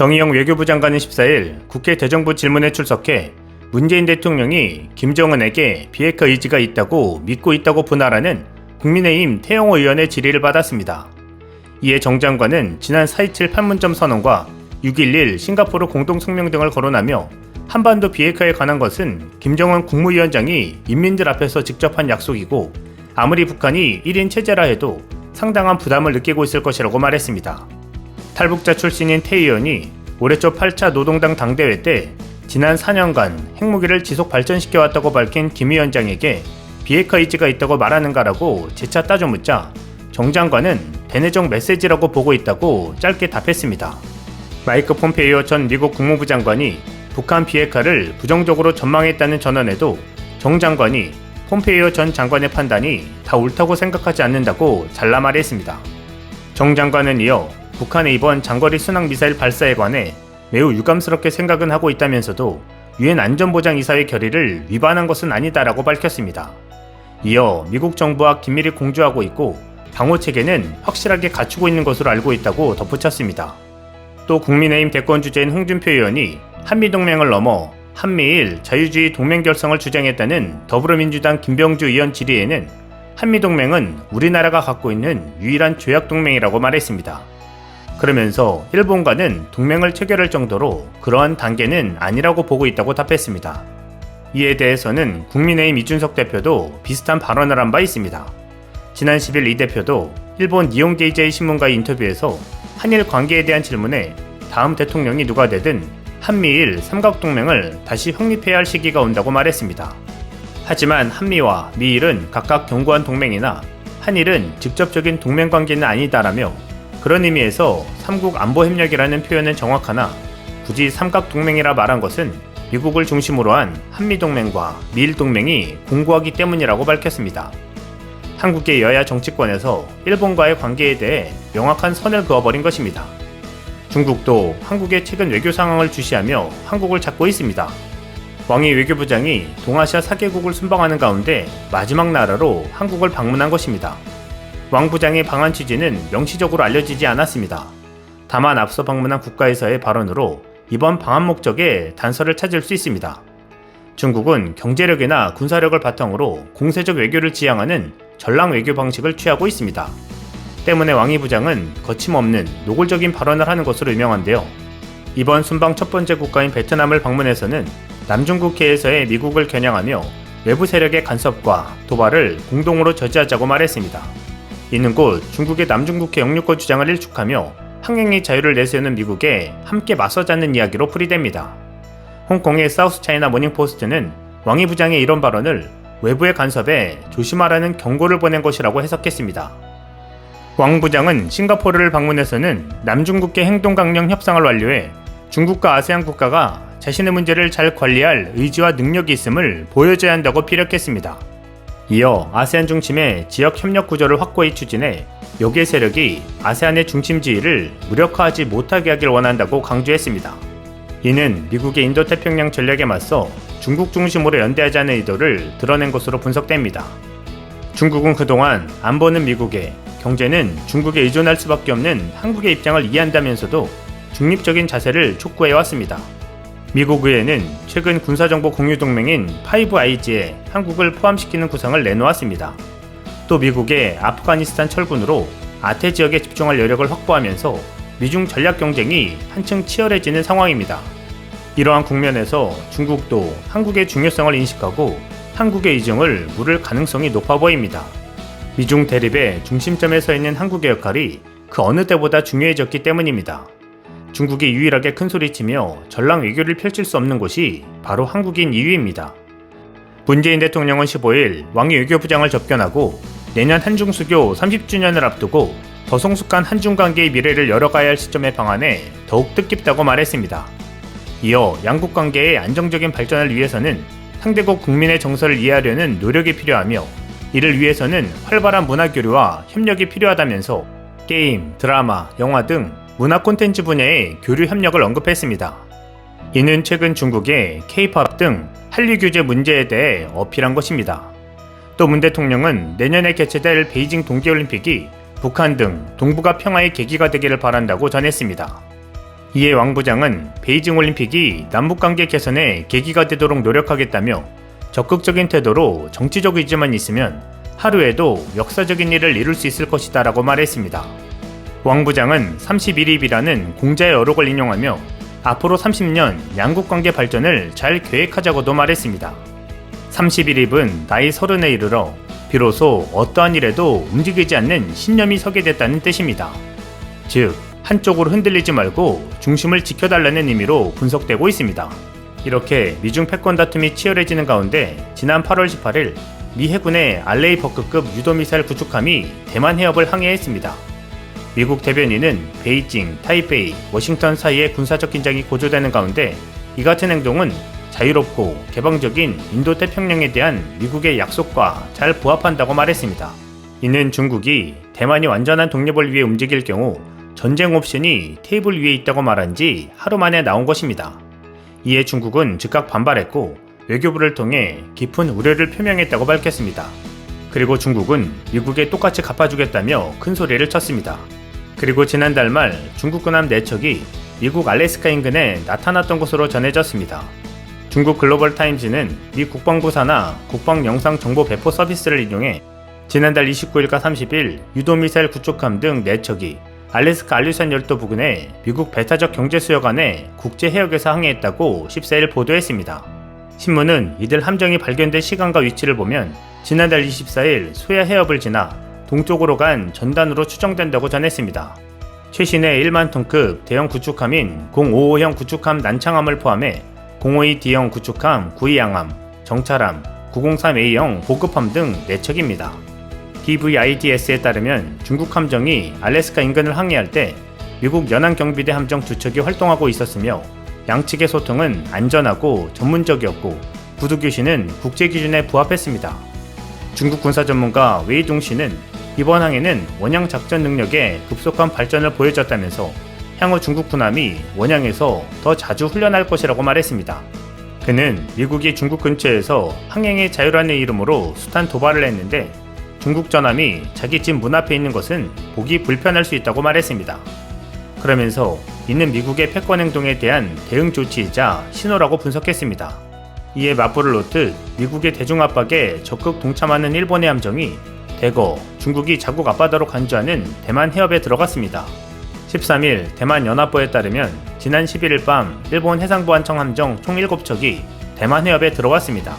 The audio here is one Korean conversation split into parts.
정의영 외교부 장관은 14일 국회 대정부 질문에 출석해 문재인 대통령이 김정은에게 비핵화 의지가 있다고 믿고 있다고 분할하는 국민의힘 태영호 의원의 질의를 받았습니다. 이에 정 장관은 지난 4.27 판문점 선언과 6.11 싱가포르 공동성명 등을 거론하며 한반도 비핵화에 관한 것은 김정은 국무위원장이 인민들 앞에서 직접 한 약속이고 아무리 북한이 1인 체제라 해도 상당한 부담을 느끼고 있을 것이라고 말했습니다. 탈북자 출신인 태 의원이 올해 초 8차 노동당 당대회 때 지난 4년간 핵무기를 지속 발전시켜왔다고 밝힌 김 위원장에게 비핵화 의지가 있다고 말하는가라고 재차 따져 묻자 정 장관은 대내적 메시지라고 보고 있다고 짧게 답했습니다. 마이크 폼페이오 전 미국 국무부 장관이 북한 비핵화를 부정적으로 전망했다는 전언에도 정 장관이 폼페이오 전 장관의 판단이 다 옳다고 생각하지 않는다고 잘라 말했습니다. 정 장관은 이어 북한의 이번 장거리 순항 미사일 발사에 관해 매우 유감스럽게 생각은 하고 있다면서도 유엔 안전보장이사회 결의를 위반한 것은 아니다라고 밝혔습니다. 이어 미국 정부와 긴밀히 공조하고 있고 방호 체계는 확실하게 갖추고 있는 것으로 알고 있다고 덧붙였습니다. 또 국민의힘 대권 주제인 홍준표 의원이 한미 동맹을 넘어 한미일 자유주의 동맹 결성을 주장했다는 더불어민주당 김병주 의원 질의에는 한미 동맹은 우리나라가 갖고 있는 유일한 조약 동맹이라고 말했습니다. 그러면서 일본과는 동맹을 체결할 정도로 그러한 단계는 아니라고 보고 있다고 답했습니다. 이에 대해서는 국민의힘 이준석 대표도 비슷한 발언을 한 바 있습니다. 지난 10일 이 대표도 일본 니온 게이제이 신문과의 인터뷰에서 한일 관계에 대한 질문에 다음 대통령이 누가 되든 한미일 삼각동맹을 다시 확립해야 할 시기가 온다고 말했습니다. 하지만 한미와 미일은 각각 견고한 동맹이나 한일은 직접적인 동맹 관계는 아니다라며 그런 의미에서 삼국 안보 협력이라는 표현은 정확하나 굳이 삼각동맹이라 말한 것은 미국을 중심으로 한 한미동맹과 미일동맹이 공고하기 때문이라고 밝혔습니다. 한국의 여야 정치권에서 일본과의 관계에 대해 명확한 선을 그어버린 것입니다. 중국도 한국의 최근 외교 상황을 주시하며 한국을 찾고 있습니다. 왕이 외교부장이 동아시아 4개국을 순방하는 가운데 마지막 나라로 한국을 방문한 것입니다. 왕 부장의 방한 취지는 명시적으로 알려지지 않았습니다. 다만 앞서 방문한 국가에서의 발언으로 이번 방한 목적에 단서를 찾을 수 있습니다. 중국은 경제력이나 군사력을 바탕으로 공세적 외교를 지향하는 전랑 외교 방식을 취하고 있습니다. 때문에 왕이 부장은 거침없는 노골적인 발언을 하는 것으로 유명한데요. 이번 순방 첫 번째 국가인 베트남을 방문해서는 남중국해에서의 미국을 겨냥하며 외부 세력의 간섭과 도발을 공동으로 저지하자고 말했습니다. 이는 곧 중국의 남중국해 영유권 주장을 일축하며 항행의 자유를 내세우는 미국에 함께 맞서자는 이야기로 풀이됩니다. 홍콩의 사우스 차이나 모닝포스트는 왕이 부장의 이런 발언을 외부의 간섭에 조심하라는 경고를 보낸 것이라고 해석했습니다. 왕 부장은 싱가포르를 방문해서는 남중국해 행동 강령 협상을 완료해 중국과 아세안 국가가 자신의 문제를 잘 관리할 의지와 능력이 있음을 보여줘야 한다고 피력했습니다. 이어 아세안 중심의 지역 협력 구조를 확고히 추진해 요괴 세력이 아세안의 중심 지위를 무력화하지 못하게 하길 원한다고 강조했습니다. 이는 미국의 인도태평양 전략에 맞서 중국 중심으로 연대하자는 의도를 드러낸 것으로 분석됩니다. 중국은 그동안 안보는 미국에, 경제는 중국에 의존할 수밖에 없는 한국의 입장을 이해한다면서도 중립적인 자세를 촉구해왔습니다. 미국 의회는 최근 군사정보 공유 동맹인 5IG에 한국을 포함시키는 구상을 내놓았습니다. 또 미국의 아프가니스탄 철군으로 아태 지역에 집중할 여력을 확보하면서 미중 전략 경쟁이 한층 치열해지는 상황입니다. 이러한 국면에서 중국도 한국의 중요성을 인식하고 한국의 이중을 물을 가능성이 높아 보입니다. 미중 대립의 중심점에 서 있는 한국의 역할이 그 어느 때보다 중요해졌기 때문입니다. 중국이 유일하게 큰 소리치며 전랑 외교를 펼칠 수 없는 곳이 바로 한국인 이유입니다. 문재인 대통령은 15일 왕이 외교부장을 접견하고 내년 한중 수교 30주년을 앞두고 더 성숙한 한중 관계의 미래를 열어가야 할 시점의 방안에 더욱 뜻깊다고 말했습니다. 이어 양국 관계의 안정적인 발전을 위해서는 상대국 국민의 정서를 이해하려는 노력이 필요하며 이를 위해서는 활발한 문화 교류와 협력이 필요하다면서 게임, 드라마, 영화 등 문화 콘텐츠 분야의 교류 협력을 언급했습니다. 이는 최근 중국의 K-팝 등 한류 규제 문제에 대해 어필한 것입니다. 또 문 대통령은 내년에 개최될 베이징 동계올림픽이 북한 등 동북아 평화의 계기가 되기를 바란다고 전했습니다. 이에 왕 부장은 베이징 올림픽이 남북관계 개선에 계기가 되도록 노력하겠다며 적극적인 태도로 정치적 의지만 있으면 하루에도 역사적인 일을 이룰 수 있을 것이다 라고 말했습니다. 왕 부장은 31입이라는 공자의 어록을 인용하며 앞으로 30년 양국 관계 발전을 잘 계획하자고도 말했습니다. 31입은 나이 서른에 이르러 비로소 어떠한 일에도 움직이지 않는 신념이 서게 됐다는 뜻입니다. 즉, 한쪽으로 흔들리지 말고 중심을 지켜달라는 의미로 분석되고 있습니다. 이렇게 미중 패권 다툼이 치열해지는 가운데 지난 8월 18일 미 해군의 알레이 버크급 유도미사일 구축함이 대만 해협을 항해했습니다. 미국 대변인은 베이징, 타이베이, 워싱턴 사이의 군사적 긴장이 고조되는 가운데 이 같은 행동은 자유롭고 개방적인 인도 태평양에 대한 미국의 약속과 잘 부합한다고 말했습니다. 이는 중국이 대만이 완전한 독립을 위해 움직일 경우 전쟁 옵션이 테이블 위에 있다고 말한 지 하루 만에 나온 것입니다. 이에 중국은 즉각 반발했고 외교부를 통해 깊은 우려를 표명했다고 밝혔습니다. 그리고 중국은 미국에 똑같이 갚아주겠다며 큰 소리를 쳤습니다. 그리고 지난달 말 중국 군함 4척이 미국 알래스카 인근에 나타났던 것으로 전해졌습니다. 중국 글로벌 타임즈는 미 국방부 산하 국방 영상 정보 배포 서비스를 인용해 지난달 29일과 30일 유도미사일 구축함 등 4척이 알래스카 알류산 열도 부근에 미국 배타적 경제수역안에 국제 해역에서 항해했다고 14일 보도했습니다. 신문은 이들 함정이 발견된 시간과 위치를 보면 지난달 24일 소야 해협을 지나 동쪽으로 간 전단으로 추정된다고 전했습니다. 최신의 1만 톤급 대형 구축함인 055형 구축함 난창함을 포함해 052D형 구축함 구이양함, 정찰함, 903A형 보급함 등 4척입니다. DVIDS에 따르면 중국 함정이 알래스카 인근을 항해할 때 미국 연안경비대 함정 두 척이 활동하고 있었으며 양측의 소통은 안전하고 전문적이었고 구두 교신은 국제 기준에 부합했습니다. 중국 군사 전문가 웨이둥 씨는 이번 항해는 원양 작전 능력에 급속한 발전을 보여줬다면서 향후 중국 군함이 원양에서 더 자주 훈련할 것이라고 말했습니다. 그는 미국이 중국 근처에서 항행의 자유라는 이름으로 숱한 도발을 했는데 중국 전함이 자기 집 문 앞에 있는 것은 보기 불편할 수 있다고 말했습니다. 그러면서 이는 미국의 패권 행동에 대한 대응 조치이자 신호라고 분석했습니다. 이에 맞불을 놓듯 미국의 대중 압박에 적극 동참하는 일본의 함정이 대거 중국이 자국 앞바다로 간주하는 대만 해협에 들어갔습니다. 13일 대만 연합보에 따르면 지난 11일 밤 일본 해상보안청 함정 총 7척이 대만 해협에 들어왔습니다.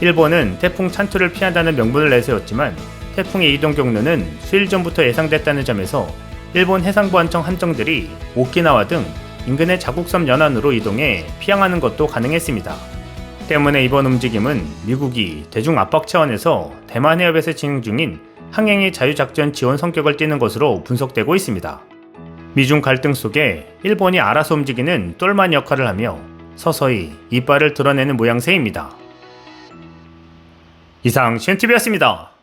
일본은 태풍 찬투를 피한다는 명분을 내세웠지만 태풍의 이동 경로는 수일 전부터 예상됐다는 점에서 일본 해상보안청 함정들이 오키나와 등 인근의 자국섬 연안으로 이동해 피항하는 것도 가능했습니다. 때문에 이번 움직임은 미국이 대중 압박 차원에서 대만 해협에서 진행 중인 항행의 자유작전 지원 성격을 띠는 것으로 분석되고 있습니다. 미중 갈등 속에 일본이 알아서 움직이는 똘만 역할을 하며 서서히 이빨을 드러내는 모양새입니다. 이상 CNTV였습니다.